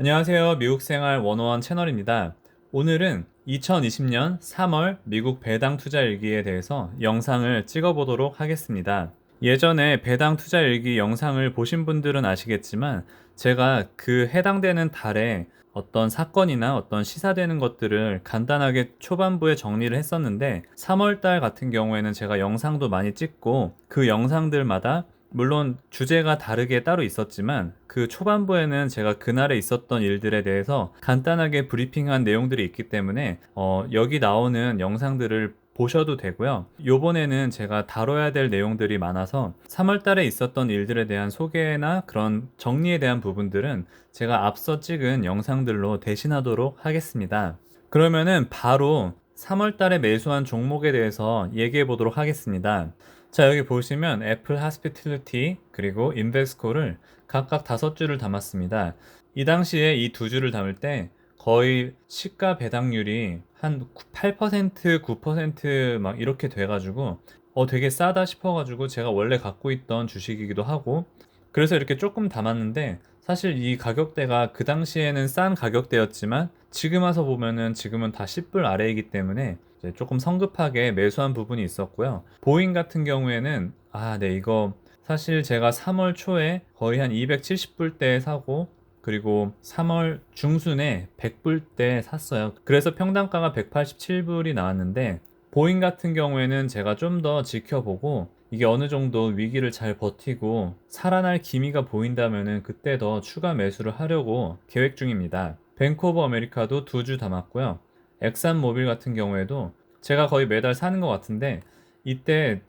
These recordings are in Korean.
안녕하세요. 미국 생활 101 채널입니다. 오늘은 2020년 3월 미국 배당 투자 일기에 대해서 영상을 찍어 보도록 하겠습니다. 예전에 배당 투자 일기 영상을 보신 분들은 아시겠지만 제가 그 해당되는 달에 어떤 사건이나 어떤 시사되는 것들을 간단하게 초반부에 정리를 했었는데 3월 달 같은 경우에는 제가 영상도 많이 찍고 그 영상들마다 물론 주제가 다르게 따로 있었지만 그 초반부에는 제가 그날에 있었던 일들에 대해서 간단하게 브리핑한 내용들이 있기 때문에 어, 여기 나오는 영상들을 보셔도 되고요. 요번에는 제가 다뤄야 될 내용들이 많아서 3월 달에 있었던 일들에 대한 소개나 그런 정리에 대한 부분들은 제가 앞서 찍은 영상들로 대신하도록 하겠습니다. 그러면은 바로 3월 달에 매수한 종목에 대해서 얘기해 보도록 하겠습니다. 자, 여기 보시면 애플 하스피틀리티 그리고 인베스코를 각각 다섯 줄을 담았습니다. 이 당시에 이 두 줄을 담을 때 거의 시가 배당률이 한 8%, 9%막 이렇게 돼가지고 어 되게 싸다 싶어가지고 제가 원래 갖고 있던 주식이기도 하고 그래서 이렇게 조금 담았는데 사실 이 가격대가 그 당시에는 싼 가격대였지만 지금 와서 보면은 지금은 다 10불 아래이기 때문에 조금 성급하게 매수한 부분이 있었고요. 보잉 같은 경우에는 아, 네, 이거 사실 제가 3월 초에 거의 한 270불대에 사고 그리고 3월 중순에 100불대 샀어요. 그래서 평당가가 187불이 나왔는데 보잉 같은 경우에는 제가 좀 더 지켜보고 이게 어느 정도 위기를 잘 버티고 살아날 기미가 보인다면은 그때 더 추가 매수를 하려고 계획 중입니다. 오브 아메리카도 두 주 담았고요. 엑산 모빌 같은 경우에도 제가 거의 매달 사는 것 같은데 이때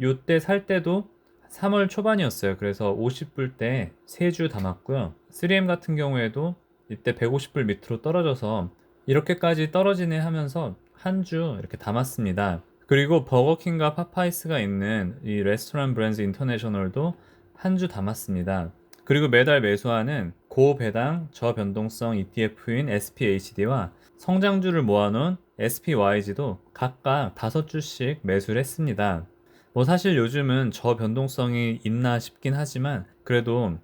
요때 살 때도 3월 초반이었어요. 그래서 50불 때 3주 담았고요. 3M 같은 경우에도 이때 150불 밑으로 떨어져서 이렇게까지 떨어지네 하면서 한 주 이렇게 담았습니다. 그리고 버거킹과 파파이스가 있는 이 레스토랑 브랜드 인터내셔널도 한 주 담았습니다. 그리고 매달 매수하는 고배당 저변동성 ETF인 SPHD와 성장주를 모아놓은 SPYG도 각각 다섯 주씩 매수를 했습니다. 뭐 사실 요즘은 저 변동성이 있나 싶긴 하지만 그래도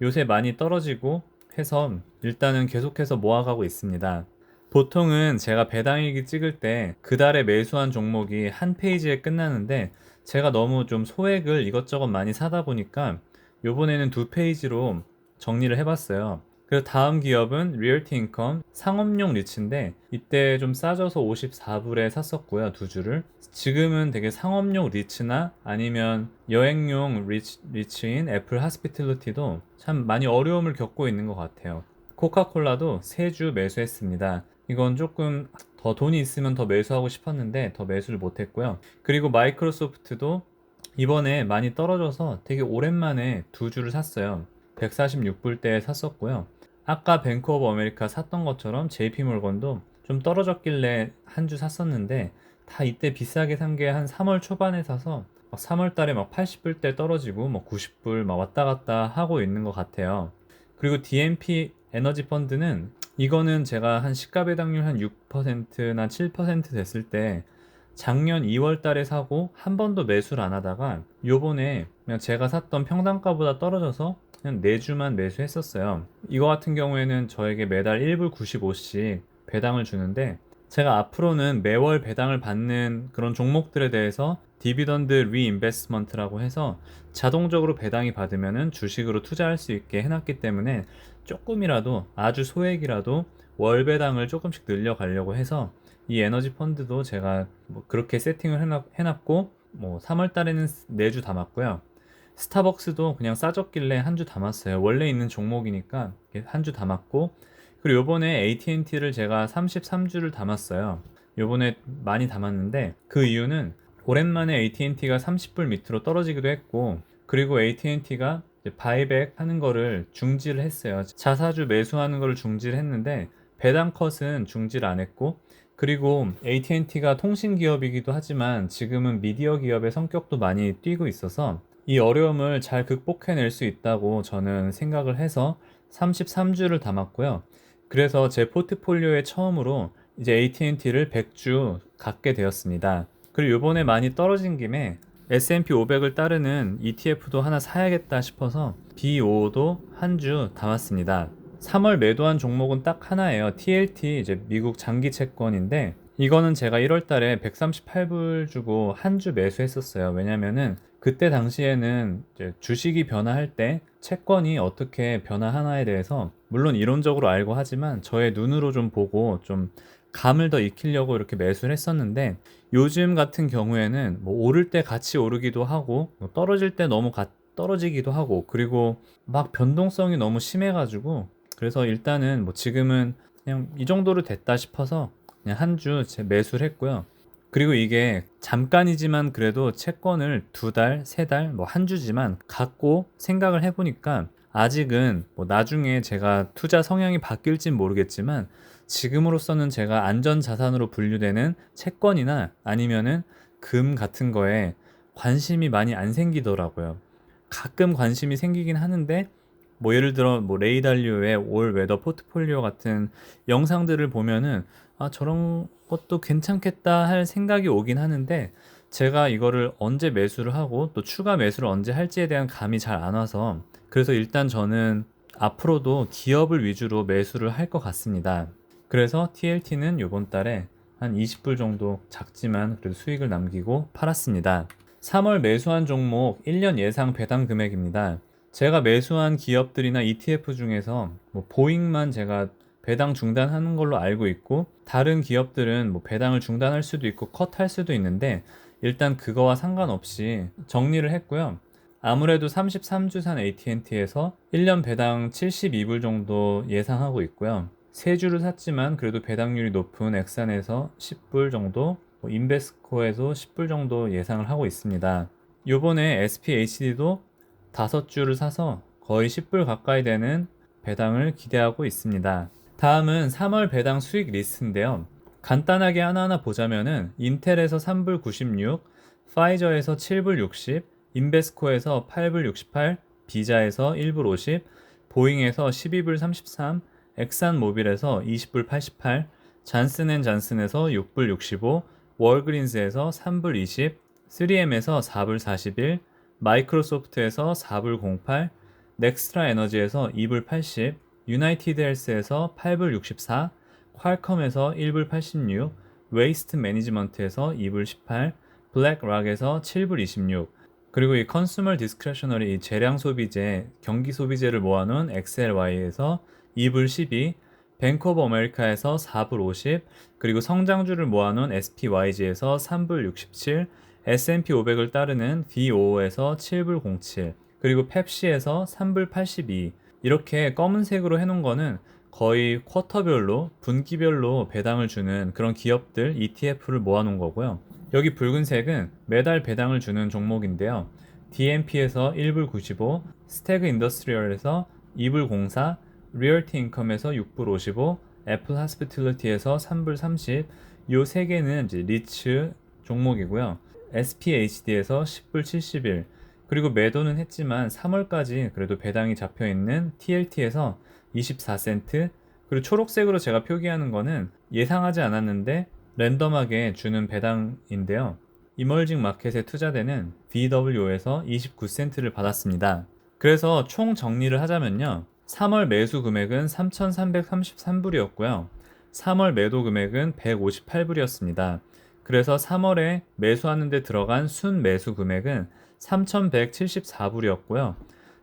요새 많이 떨어지고 해서 일단은 계속해서 모아가고 있습니다. 보통은 제가 배당일기 찍을 때 그 달에 매수한 종목이 한 페이지에 끝나는데 제가 너무 좀 소액을 이것저것 많이 사다 보니까 요번에는 두 페이지로 정리를 해봤어요. 그리고 다음 기업은 리얼티 인컴 상업용 리츠인데 이때 좀 싸져서 54불에 샀었고요 두 주를. 지금은 되게 상업용 리츠나 아니면 여행용 리치, 리츠인 애플 하스피틀리티도 참 많이 어려움을 겪고 있는 것 같아요. 코카콜라도 세 주 매수했습니다. 이건 조금 더 돈이 있으면 더 매수하고 싶었는데 더 매수를 못했고요. 그리고 마이크로소프트도 이번에 많이 떨어져서 되게 오랜만에 두 주를 샀어요. 146불대에 샀었고요. 아까 뱅크 오브 아메리카 샀던 것처럼 JP몰건도 좀 떨어졌길래 한 주 샀었는데 다 이때 비싸게 산 게 한 3월 초반에 사서 3월 달에 막 80불 대 떨어지고 뭐 90불 막 왔다 갔다 하고 있는 것 같아요. 그리고 DMP 에너지 펀드는 이거는 제가 한 시가 배당률 한 6%나 7% 됐을 때 작년 2월 달에 사고 한 번도 매수를 안 하다가 요번에 그냥 제가 샀던 평당가보다 떨어져서 그냥 4주만 매수했었어요. 이거 같은 경우에는 저에게 매달 1불 95씩 배당을 주는데 제가 앞으로는 매월 배당을 받는 그런 종목들에 대해서 디비던드 리인베스트먼트라고 해서 자동적으로 배당이 받으면은 주식으로 투자할 수 있게 해놨기 때문에 조금이라도 아주 소액이라도 월 배당을 조금씩 늘려가려고 해서 이 에너지 펀드도 제가 뭐 그렇게 세팅을 해놨, 고뭐 3월 달에는 4주 담았고요. 스타벅스도 그냥 싸졌길래 한 주 담았어요. 원래 있는 종목이니까 한 주 담았고 그리고 요번에 AT&T를 제가 33주를 담았어요. 요번에 많이 담았는데 그 이유는 오랜만에 AT&T가 30불 밑으로 떨어지기도 했고 그리고 AT&T가 바이백 하는 거를 중지를 했어요. 자사주 매수하는 거를 중지를 했는데 배당 컷은 중지를 안 했고 그리고 AT&T가 통신 기업이기도 하지만 지금은 미디어 기업의 성격도 많이 띄고 있어서 이 어려움을 잘 극복해낼 수 있다고 저는 생각을 해서 33주를 담았고요. 그래서 제 포트폴리오에 처음으로 이제 AT&T를 100주 갖게 되었습니다. 그리고 이번에 많이 떨어진 김에 S&P 500을 따르는 ETF도 하나 사야겠다 싶어서 B5도 한 주 담았습니다. 3월 매도한 종목은 딱 하나예요. TLT 이제 미국 장기 채권인데 이거는 제가 1월 달에 138불 주고 한 주 매수했었어요. 왜냐면은 그때 당시에는 주식이 변화할 때 채권이 어떻게 변화하나에 대해서 물론 이론적으로 알고 하지만 저의 눈으로 좀 보고 좀 감을 더 익히려고 이렇게 매수를 했었는데 요즘 같은 경우에는 뭐 오를 때 같이 오르기도 하고 뭐 떨어질 때 너무 가, 떨어지기도 하고 그리고 막 변동성이 너무 심해가지고 그래서 일단은 뭐 지금은 그냥 이 정도로 됐다 싶어서 그냥 한 주 매수를 했고요. 그리고 이게 잠깐이지만 그래도 채권을 두 달, 세 달, 뭐 한 주지만 갖고 생각을 해보니까 아직은 뭐 나중에 제가 투자 성향이 바뀔진 모르겠지만 지금으로서는 제가 안전 자산으로 분류되는 채권이나 아니면은 금 같은 거에 관심이 많이 안 생기더라고요. 가끔 관심이 생기긴 하는데 뭐 예를 들어 뭐 레이달리오의 올 웨더 포트폴리오 같은 영상들을 보면은 아 저런 것도 괜찮겠다 할 생각이 오긴 하는데 제가 이거를 언제 매수를 하고 또 추가 매수를 언제 할지에 대한 감이 잘 안 와서 그래서 일단 저는 앞으로도 기업을 위주로 매수를 할 것 같습니다. 그래서 TLT는 이번 달에 한 20불 정도 작지만 그래도 수익을 남기고 팔았습니다. 3월 매수한 종목 1년 예상 배당 금액입니다. 제가 매수한 기업들이나 ETF 중에서 뭐 보잉만 제가 배당 중단하는 걸로 알고 있고 다른 기업들은 뭐 배당을 중단할 수도 있고 컷할 수도 있는데 일단 그거와 상관없이 정리를 했고요. 아무래도 33주산 AT&T에서 1년 배당 72불 정도 예상하고 있고요. 3주를 샀지만 그래도 배당률이 높은 엑산에서 10불 정도, 뭐 인베스코에서 10불 정도 예상을 하고 있습니다. 요번에 SPHD도 5주를 사서 거의 10불 가까이 되는 배당을 기대하고 있습니다. 다음은 3월 배당 수익 리스트인데요. 간단하게 하나하나 보자면은 인텔에서 3불 96, 파이저에서 7불 60, 인베스코에서 8불 68, 비자에서 1불 50, 보잉에서 12불 33, 엑산 모빌에서 20불 88, 잔슨앤 잔슨에서 6불 65, 월그린스에서 3불 20, 3M에서 4불 41, 마이크로소프트에서 4불 08, 넥스트라 에너지에서 2불 80, 유나이티드 헬스에서 8불 64, 퀄컴에서 1불 86, 웨이스트 매니지먼트에서 2불 18, 블랙락에서 7불 26, 그리고 이 컨슈머 디스크레셔너리 이 재량 소비재, 경기 소비재를 모아놓은 XLY에서 2불 12, 뱅크 오브 아메리카에서 4불 50, 그리고 성장주를 모아놓은 SPYG에서 3불 67, S&P 500을 따르는 DO에서 7불 07, 그리고 펩시에서 3불 82, 이렇게 검은색으로 해놓은 거는 거의 쿼터별로 분기별로 배당을 주는 그런 기업들 ETF를 모아놓은 거고요. 여기 붉은색은 매달 배당을 주는 종목인데요. DMP에서 1불 95, 스태그 인더스트리얼에서 2불 04, 리얼티 인컴에서 6불 55, 애플 하스피틀리티에서 3불 30, 요 세 개는 이제 리츠 종목이고요. SPHD에서 10불 71, 그리고 매도는 했지만 3월까지 그래도 배당이 잡혀 있는 TLT에서 24센트, 그리고 초록색으로 제가 표기하는 거는 예상하지 않았는데 랜덤하게 주는 배당인데요. 이멀징 마켓에 투자되는 BW에서 29센트를 받았습니다. 그래서 총 정리를 하자면요. 3월 매수 금액은 3,333불이었고요. 3월 매도 금액은 158불이었습니다. 그래서 3월에 매수하는 데 들어간 순 매수 금액은 3,174불이었고요.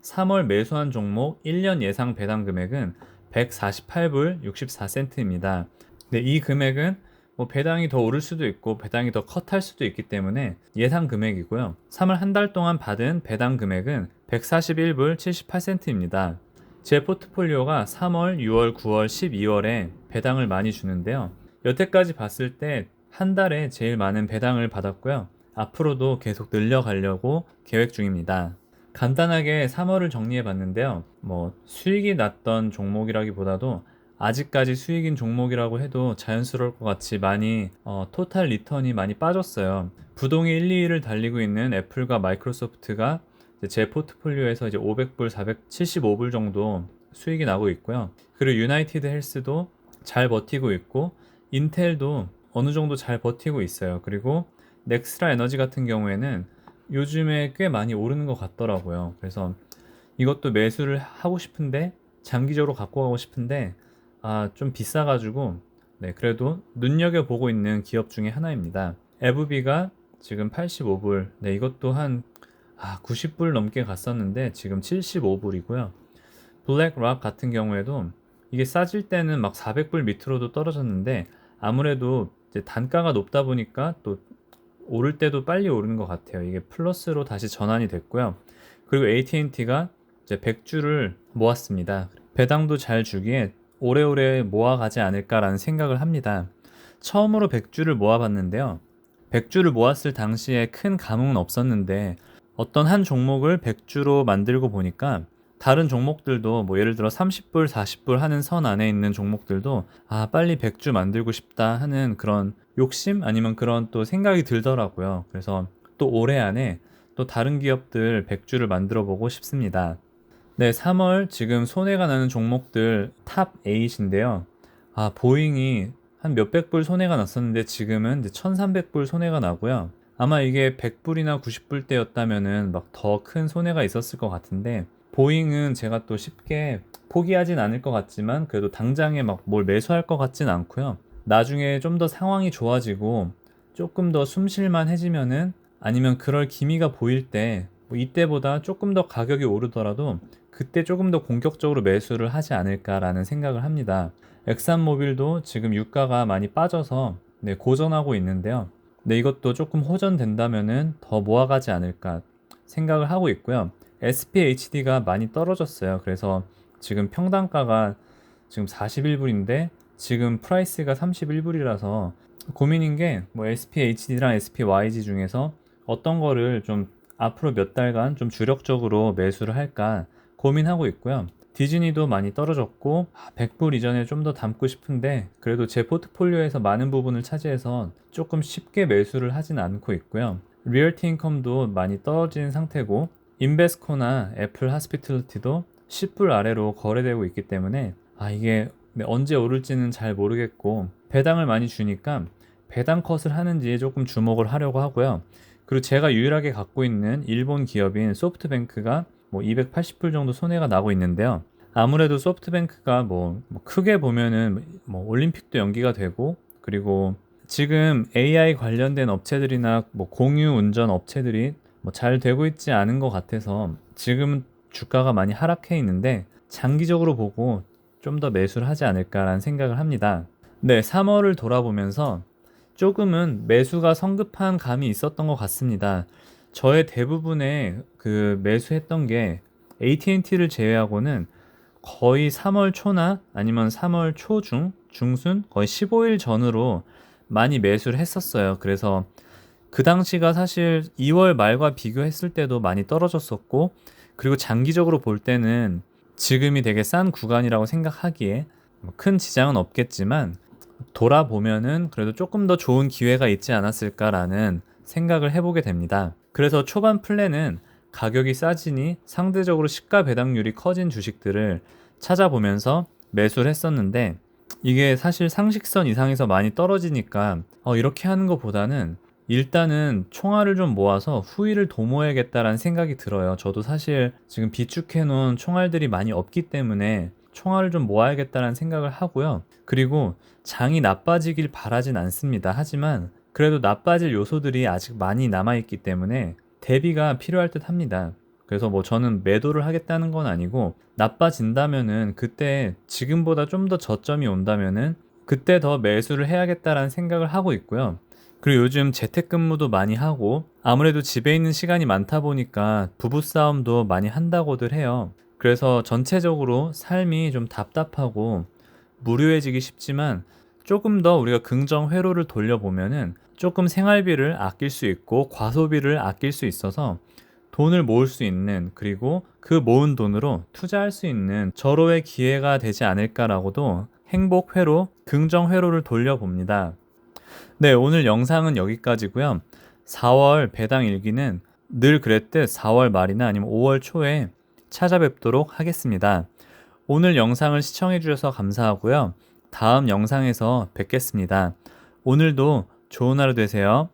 3월 매수한 종목 1년 예상 배당 금액은 148불 64센트입니다. 네, 이 금액은 뭐 배당이 더 오를 수도 있고 배당이 더 컷할 수도 있기 때문에 예상 금액이고요. 3월 한 달 동안 받은 배당 금액은 141불 78센트입니다. 제 포트폴리오가 3월, 6월, 9월, 12월에 배당을 많이 주는데요. 여태까지 봤을 때 한 달에 제일 많은 배당을 받았고요. 앞으로도 계속 늘려가려고 계획 중입니다. 간단하게 3월을 정리해 봤는데요. 뭐 수익이 났던 종목이라기보다도 아직까지 수익인 종목이라고 해도 자연스러울 것 같이 많이 어, 토탈 리턴이 많이 빠졌어요. 부동이 1, 2위를 달리고 있는 애플과 마이크로소프트가 제 포트폴리오에서 이제 500불, 475불 정도 수익이 나고 있고요. 그리고 유나이티드 헬스도 잘 버티고 있고 인텔도 어느 정도 잘 버티고 있어요. 그리고 넥스트라 에너지 같은 경우에는 요즘에 꽤 많이 오르는 것 같더라고요. 그래서 이것도 매수를 하고 싶은데 장기적으로 갖고 가고 싶은데 아, 좀 비싸가지고 네, 그래도 눈여겨 보고 있는 기업 중에 하나입니다. 에브비가 지금 85불, 네, 이것도 한 아, 90불 넘게 갔었는데 지금 75불이고요. 블랙락 같은 경우에도 이게 싸질 때는 막 400불 밑으로도 떨어졌는데 아무래도 단가가 높다 보니까 또 오를 때도 빨리 오르는 것 같아요. 이게 플러스로 다시 전환이 됐고요. 그리고 AT&T가 이제 100주를 모았습니다. 배당도 잘 주기에 오래오래 모아가지 않을까라는 생각을 합니다. 처음으로 100주를 모아봤는데요. 100주를 모았을 당시에 큰 감흥은 없었는데 어떤 한 종목을 100주로 만들고 보니까 다른 종목들도 뭐 예를 들어 30불, 40불 하는 선 안에 있는 종목들도 아, 빨리 100주 만들고 싶다 하는 그런 욕심 아니면 그런 또 생각이 들더라고요. 그래서 또 올해 안에 또 다른 기업들 100주를 만들어 보고 싶습니다. 네, 3월 지금 손해가 나는 종목들 탑 8인데요. 아, 보잉이 한 몇백 불 손해가 났었는데 지금은 이제 1300불 손해가 나고요. 아마 이게 100불이나 90불 대였다면은 막 더 큰 손해가 있었을 것 같은데 보잉은 제가 또 쉽게 포기하진 않을 것 같지만 그래도 당장에 막 뭘 매수할 것 같진 않고요. 나중에 좀 더 상황이 좋아지고 조금 더 숨쉴만 해지면은 아니면 그럴 기미가 보일 때 뭐 이때보다 조금 더 가격이 오르더라도 그때 조금 더 공격적으로 매수를 하지 않을까라는 생각을 합니다. 엑산모빌도 지금 유가가 많이 빠져서 네, 고전하고 있는데요. 네, 이것도 조금 호전된다면은 더 모아가지 않을까 생각을 하고 있고요. SPHD가 많이 떨어졌어요. 그래서 지금 평단가가 지금 41불인데 지금 프라이스가 31불이라서 고민인 게 뭐 SPHD랑 SPYG 중에서 어떤 거를 좀 앞으로 몇 달간 좀 주력적으로 매수를 할까 고민하고 있고요. 디즈니도 많이 떨어졌고 100불 아, 이전에 좀 더 담고 싶은데 그래도 제 포트폴리오에서 많은 부분을 차지해서 조금 쉽게 매수를 하진 않고 있고요. 리얼티 인컴도 많이 떨어진 상태고 인베스코나 애플 하스피틀리티도 10불 아래로 거래되고 있기 때문에 아 이게 언제 오를지는 잘 모르겠고 배당을 많이 주니까 배당 컷을 하는지 조금 주목을 하려고 하고요. 그리고 제가 유일하게 갖고 있는 일본 기업인 소프트뱅크가 뭐 280불 정도 손해가 나고 있는데요. 아무래도 소프트뱅크가 뭐, 뭐 크게 보면은 뭐 올림픽도 연기가 되고 그리고 지금 AI 관련된 업체들이나 뭐 공유 운전 업체들이 뭐 잘 되고 있지 않은 것 같아서 지금 주가가 많이 하락해 있는데 장기적으로 보고 좀 더 매수를 하지 않을까라는 생각을 합니다. 네, 3월을 돌아보면서 조금은 매수가 성급한 감이 있었던 것 같습니다. 저의 대부분의 그 매수했던 게 AT&T를 제외하고는 거의 3월 초나 아니면 3월 초중, 중순 거의 15일 전으로 많이 매수를 했었어요. 그래서 그 당시가 사실 2월 말과 비교했을 때도 많이 떨어졌었고 그리고 장기적으로 볼 때는 지금이 되게 싼 구간이라고 생각하기에 뭐큰 지장은 없겠지만 돌아보면은 그래도 조금 더 좋은 기회가 있지 않았을까라는 생각을 해보게 됩니다. 그래서 초반 플랜은 가격이 싸지니 상대적으로 시가 배당률이 커진 주식들을 찾아보면서 매수를 했었는데 이게 사실 상식선 이상에서 많이 떨어지니까 어, 이렇게 하는 것보다는 일단은 총알을 좀 모아서 후위를 도모해야겠다라는 생각이 들어요. 저도 사실 지금 비축해 놓은 총알들이 많이 없기 때문에 총알을 좀 모아야겠다는 생각을 하고요. 그리고 장이 나빠지길 바라진 않습니다. 하지만 그래도 나빠질 요소들이 아직 많이 남아있기 때문에 대비가 필요할 듯 합니다. 그래서 뭐 저는 매도를 하겠다는 건 아니고 나빠진다면은 그때 지금보다 좀 더 저점이 온다면은 그때 더 매수를 해야겠다라는 생각을 하고 있고요. 그리고 요즘 재택근무도 많이 하고 아무래도 집에 있는 시간이 많다 보니까 부부싸움도 많이 한다고들 해요. 그래서 전체적으로 삶이 좀 답답하고 무료해지기 쉽지만 조금 더 우리가 긍정 회로를 돌려보면은 조금 생활비를 아낄 수 있고 과소비를 아낄 수 있어서 돈을 모을 수 있는 그리고 그 모은 돈으로 투자할 수 있는 절호의 기회가 되지 않을까라고도 행복 회로, 긍정 회로를 돌려봅니다. 네, 오늘 영상은 여기까지고요. 4월 배당 일기는 늘 그랬듯 4월 말이나 아니면 5월 초에 찾아뵙도록 하겠습니다. 오늘 영상을 시청해 주셔서 감사하고요. 다음 영상에서 뵙겠습니다. 오늘도 좋은 하루 되세요.